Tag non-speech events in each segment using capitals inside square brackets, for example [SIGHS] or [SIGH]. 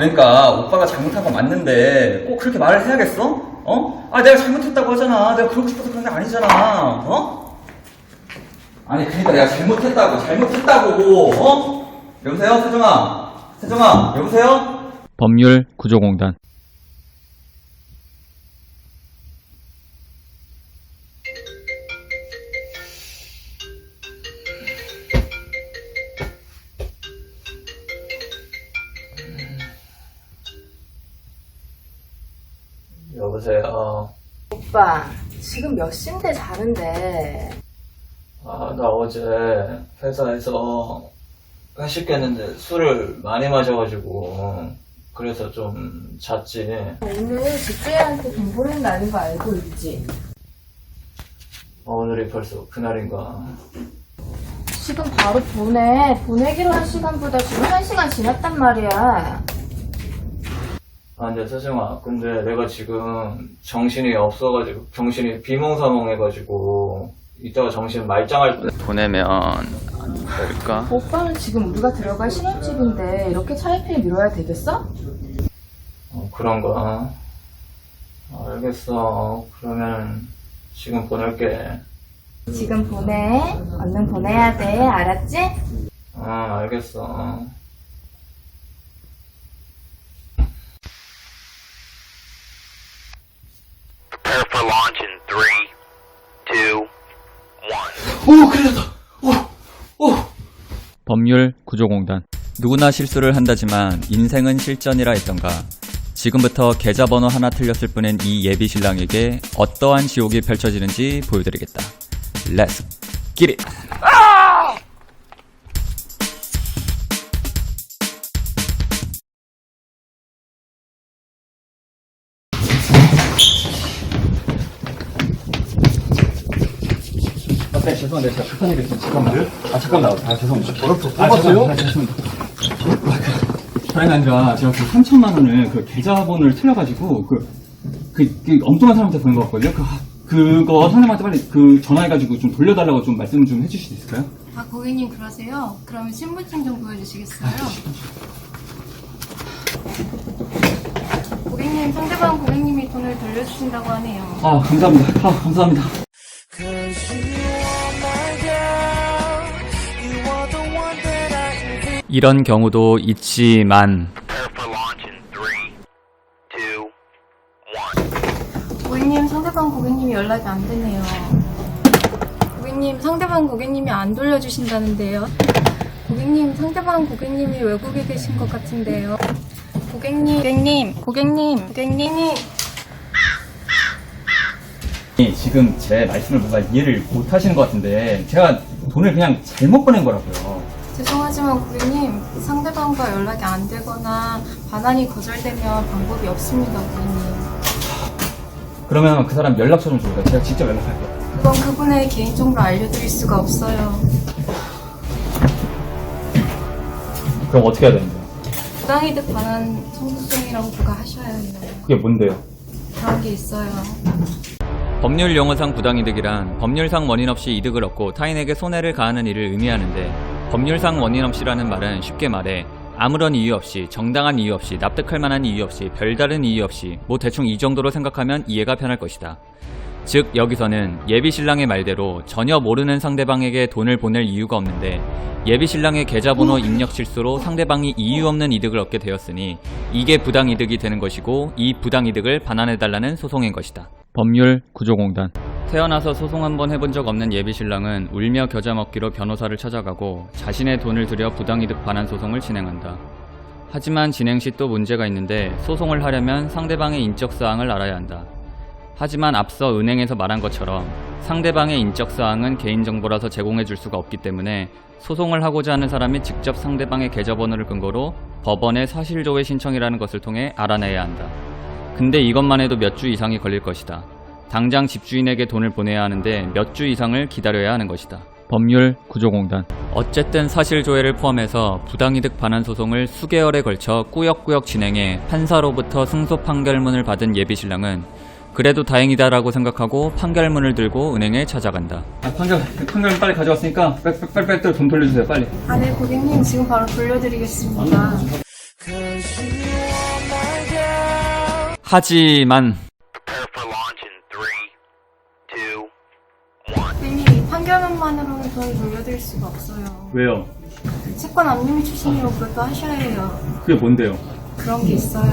그러니까 오빠가 잘못한 거 맞는데 꼭 그렇게 말을 해야겠어? 어? 아 내가 잘못했다고 하잖아. 내가 그러고 싶어서 그런 게 아니잖아. 어? 아니 그러니까 내가 잘못했다고 잘못했다고 어? 여보세요 세정아 세정아 여보세요? 법률 구조공단 여보세요. 오빠, 지금 몇 시인데 자는데. 아, 나 어제 회사에서 회식 했는데 술을 많이 마셔가지고 그래서 좀 잤지. 오늘 집주인한테 돈 보내는 날인 거 알고 있지? 어, 오늘이 벌써 그날인가. 지금 바로 보내. 보내기로 한 시간보다 지금 한 시간 지났단 말이야. 아, 근데 세정아, 근데 내가 지금 정신이 없어가지고, 정신이 비몽사몽해가지고, 이따가 정신 말짱할 때. 보내면 안 될까? 오빠는 지금 우리가 들어갈 신혼집인데 이렇게 차이필 미뤄야 되겠어? 어, 그런가? 알겠어. 그러면 지금 보낼게. 지금 보내. 얼른 보내야 돼. 알았지? 어, 알겠어. For launch in three, two, one. 법률 구조공단. 누구나 실수를 한다지만 인생은 실전이라 했던가. 지금부터 계좌번호 하나 틀렸을 뿐인 이 예비 신랑에게 어떠한 지옥이 펼쳐지는지 보여드리겠다. 렛츠 기 죄송한데 제가 급한 일이 있어서 잠깐만요. 아 잠깐 나와. 아 죄송합니다. 아, 죄송해요? 아, 죄송합니다. 다름이 아니라 제가 그 3천만 원을 그 계좌번호를 틀려가지고 그, 그, 그 엉뚱한 사람한테 보낸 것 같거든요. 그, 그거 선생님한테 빨리 그 전화해가지고 좀 돌려달라고 좀 말씀 좀 해주실 수 있을까요? 아, 고객님 그러세요? 그러면 신분증 좀 보여주시겠어요? 고객님, 상대방 고객님이 돈을 돌려주신다고 하네요. 아 감사합니다. 아 감사합니다. 이런 경우도 있지만. 고객님, 상대방 고객님이 연락이 안 되네요. 고객님, 상대방 고객님이 안 돌려주신다는데요. 고객님, 상대방 고객님이 외국에 계신 것 같은데요. 고객님, 고객님, 고객님, 고객님이 지금 제 말씀을 뭔가 이해를 못 하시는 것 같은데 제가 돈을 그냥 잘못 보낸 거라고요. 죄송하지만 고객님, 상대방과 연락이 안 되거나 반환이 거절되면 방법이 없습니다, 고객님. 그러면 그 사람 연락처 좀 줘요. 제가 직접 연락할게요. 그건 그분의 개인 정보를 알려드릴 수가 없어요. 그럼 어떻게 해야 되는데요? 부당이득 반환 청구성이라고 부과하셔야 해요. 그게 뭔데요? 그런 게 있어요. 법률 용어상 부당이득이란 법률상 원인 없이 이득을 얻고 타인에게 손해를 가하는 일을 의미하는데 법률상 원인 없이라는 말은 쉽게 말해 아무런 이유 없이 정당한 이유 없이 납득할 만한 이유 없이 별다른 이유 없이 뭐 대충 이 정도로 생각하면 이해가 편할 것이다. 즉 여기서는 예비 신랑의 말대로 전혀 모르는 상대방에게 돈을 보낼 이유가 없는데 예비 신랑의 계좌번호 입력 실수로 상대방이 이유 없는 이득을 얻게 되었으니 이게 부당 이득이 되는 것이고 이 부당 이득을 반환해 달라는 소송인 것이다. 법률 구조공단 태어나서 소송 한번 해본 적 없는 예비 신랑은 울며 겨자 먹기로 변호사를 찾아가고 자신의 돈을 들여 부당이득 반환 소송을 진행한다. 하지만 진행 시 또 문제가 있는데 소송을 하려면 상대방의 인적 사항을 알아야 한다. 하지만 앞서 은행에서 말한 것처럼 상대방의 인적 사항은 개인정보라서 제공해 줄 수가 없기 때문에 소송을 하고자 하는 사람이 직접 상대방의 계좌번호를 근거로 법원에 사실조회 신청이라는 것을 통해 알아내야 한다. 근데 이것만 해도 몇 주 이상이 걸릴 것이다. 당장 집주인에게 돈을 보내야 하는데 몇 주 이상을 기다려야 하는 것이다. 법률 구조공단 어쨌든 사실조회를 포함해서 부당이득 반환 소송을 수개월에 걸쳐 꾸역꾸역 진행해 판사로부터 승소 판결문을 받은 예비신랑은 그래도 다행이다라고 생각하고 판결문을 들고 은행에 찾아간다. 아, 판결, 그 판결 빨리 가져왔으니까 빨리, 빨리, 빨리, 빨리 돈 돌려주세요, 빨리. 아, 네, 고객님 지금 바로 돌려드리겠습니다. 아, 하지만 Prepare for launch in three, two, one. 판결문만으로는 돈을 돌려드릴 수가 없어요. 왜요? 채권 압류미 출신이고 그것도 하셔야 해요. 그게 뭔데요? 그런 게 있어요.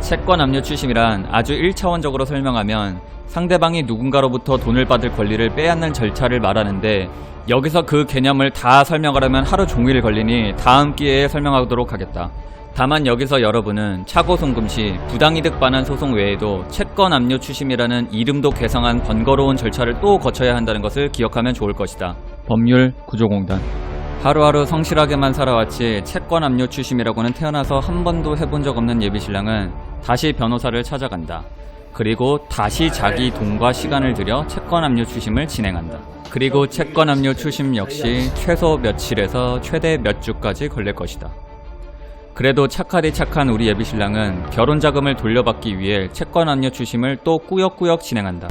채권 압류 추심이란 아주 1차원적으로 설명하면 상대방이 누군가로부터 돈을 받을 권리를 빼앗는 절차를 말하는데 여기서 그 개념을 다 설명하려면 하루 종일 걸리니 다음 기회에 설명하도록 하겠다. 다만 여기서 여러분은 차고 송금 시 부당이득 반환 소송 외에도 채권 압류 추심이라는 이름도 개성한 번거로운 절차를 또 거쳐야 한다는 것을 기억하면 좋을 것이다. 법률 구조공단 하루하루 성실하게만 살아왔지 채권 압류 추심이라고는 태어나서 한 번도 해본 적 없는 예비신랑은 다시 변호사를 찾아간다. 그리고 다시 자기 돈과 시간을 들여 채권 압류 추심을 진행한다. 그리고 채권 압류 추심 역시 최소 며칠에서 최대 몇 주까지 걸릴 것이다. 그래도 착하디 착한 우리 예비신랑은 결혼 자금을 돌려받기 위해 채권 압류 추심을 또 꾸역꾸역 진행한다.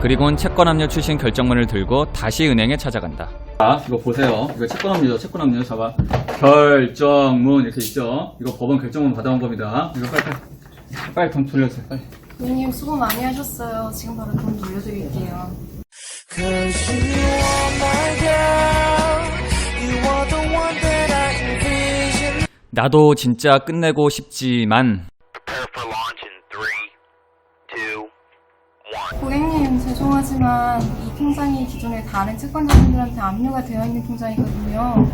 그리고는 채권 압류 추심 결정문을 들고 다시 은행에 찾아간다. 자, 이거 보세요. 이거 채권 압류죠. 채권 압류. 잡아. 결정문 이렇게 있죠. 이거 법원 결정문 받아온 겁니다. 이거 빨리 빨리 빨리 돈 돌려주세요. 빨리. 고객님 수고 많이 하셨어요. 지금 바로 돈 돌려드릴게요. 나도 진짜 끝내고 싶지만. 고객님 죄송하지만 이 통장이 기존에 다른 채권자분들한테 압류가 되어 있는 통장이거든요.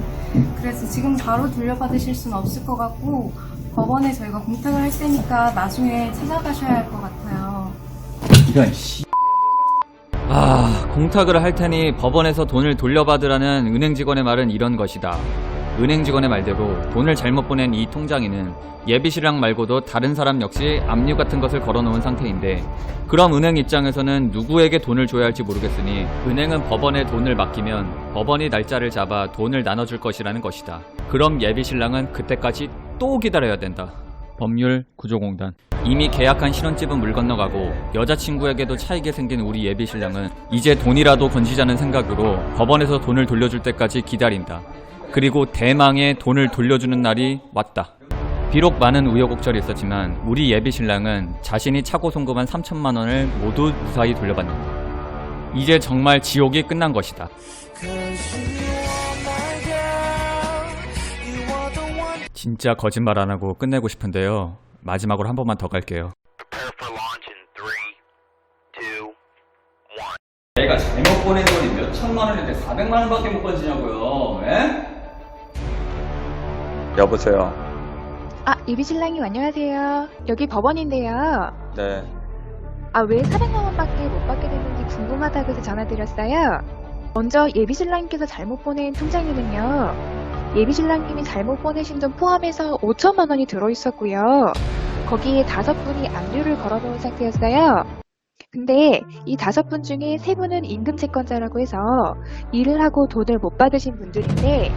그래서 지금 바로 돌려받으실 수는 없을 것 같고 법원에 저희가 공탁을 할 테니까 나중에 찾아가셔야 할 것 같아요. 이런 씨. 아, 공탁을 할 테니 법원에서 돈을 돌려받으라는 은행 직원의 말은 이런 것이다. 은행 직원의 말대로 돈을 잘못 보낸 이 통장에는 예비신랑 말고도 다른 사람 역시 압류 같은 것을 걸어놓은 상태인데 그럼 은행 입장에서는 누구에게 돈을 줘야 할지 모르겠으니 은행은 법원에 돈을 맡기면 법원이 날짜를 잡아 돈을 나눠줄 것이라는 것이다. 그럼 예비신랑은 그때까지 또 기다려야 된다. 법률 구조공단 이미 계약한 신혼집은 물 건너가고 여자친구에게도 차이게 생긴 우리 예비신랑은 이제 돈이라도 건지자는 생각으로 법원에서 돈을 돌려줄 때까지 기다린다. 그리고 대망의 돈을 돌려주는 날이 왔다. 비록 많은 우여곡절이 있었지만 우리 예비 신랑은 자신이 차고 송금한 3천만 원을 모두 무사히 돌려받는다. 이제 정말 지옥이 끝난 것이다. 진짜 거짓말 안 하고 끝내고 싶은데요. 마지막으로 한 번만 더 갈게요. 내가 잘못 보낸 돈이 몇 천만 원인데 400만 원밖에 못 건지냐고요. 에? 여보세요. 아, 예비신랑님 안녕하세요. 여기 법원인데요. 네. 아, 왜 400만 원밖에 못 받게 됐는지 궁금하다고 해서 전화드렸어요. 먼저 예비신랑님께서 잘못 보낸 통장에는요. 예비신랑님이 잘못 보내신 돈 포함해서 5천만 원이 들어있었고요. 거기에 다섯 분이 압류를 걸어놓은 상태였어요. 근데 이 다섯 분 중에 세 분은 임금 채권자라고 해서 일을 하고 돈을 못 받으신 분들인데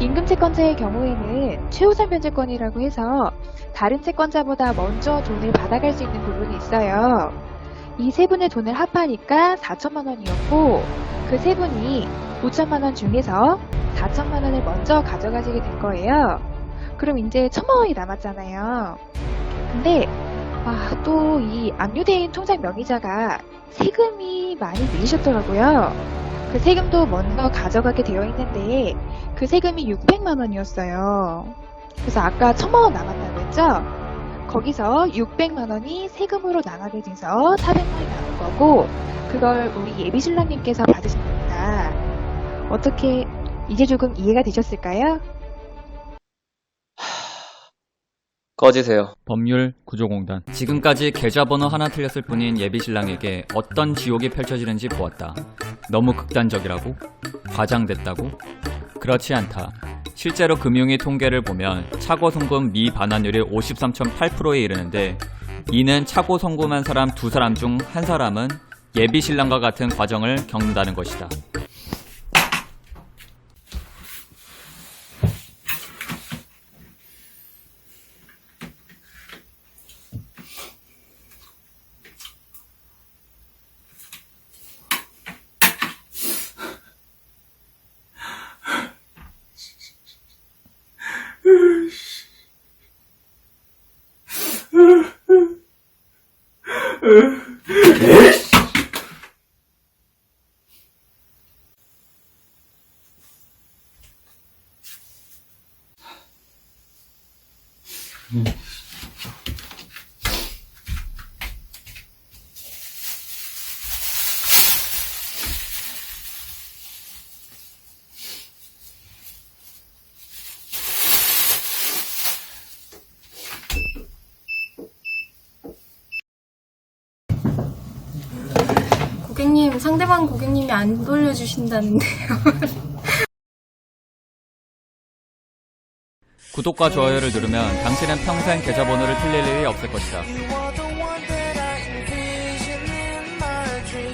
임금 채권자의 경우에는 최우선 변제권이라고 해서 다른 채권자보다 먼저 돈을 받아갈 수 있는 부분이 있어요. 이 세 분의 돈을 합하니까 4천만 원이었고 그 세 분이 5천만 원 중에서 4천만 원을 먼저 가져가시게 된 거예요. 그럼 이제 천만 원이 남았잖아요. 근데 아, 또 이 압류된 통장 명의자가 세금이 많이 밀리셨더라고요. 그 세금도 먼저 가져가게 되어 있는데 그 세금이 600만 원이었어요. 그래서 아까 1000만 원 남았다고 했죠? 거기서 600만 원이 세금으로 나가게 돼서 400만 원이 남은 거고 그걸 우리 예비 신랑님께서 받으신 겁니다. 어떻게 이제 조금 이해가 되셨을까요? [SIGHS] 꺼지세요. 법률 구조공단 지금까지 계좌번호 하나 틀렸을 뿐인 예비신랑에게 어떤 지옥이 펼쳐지는지 보았다. 너무 극단적이라고? 과장됐다고? 그렇지 않다. 실제로 금융위 통계를 보면 차고 송금 미반환율이 53.8%에 이르는데 이는 차고 송금한 사람 두 사람 중 한 사람은 예비 신랑과 같은 과정을 겪는다는 것이다. 고객님, 상대방 고객님이 안 돌려주신다는데요. [LAUGHS] 구독과 좋아요를 누르면 당신은 평생 계좌번호를 틀릴 일이 없을 것이다.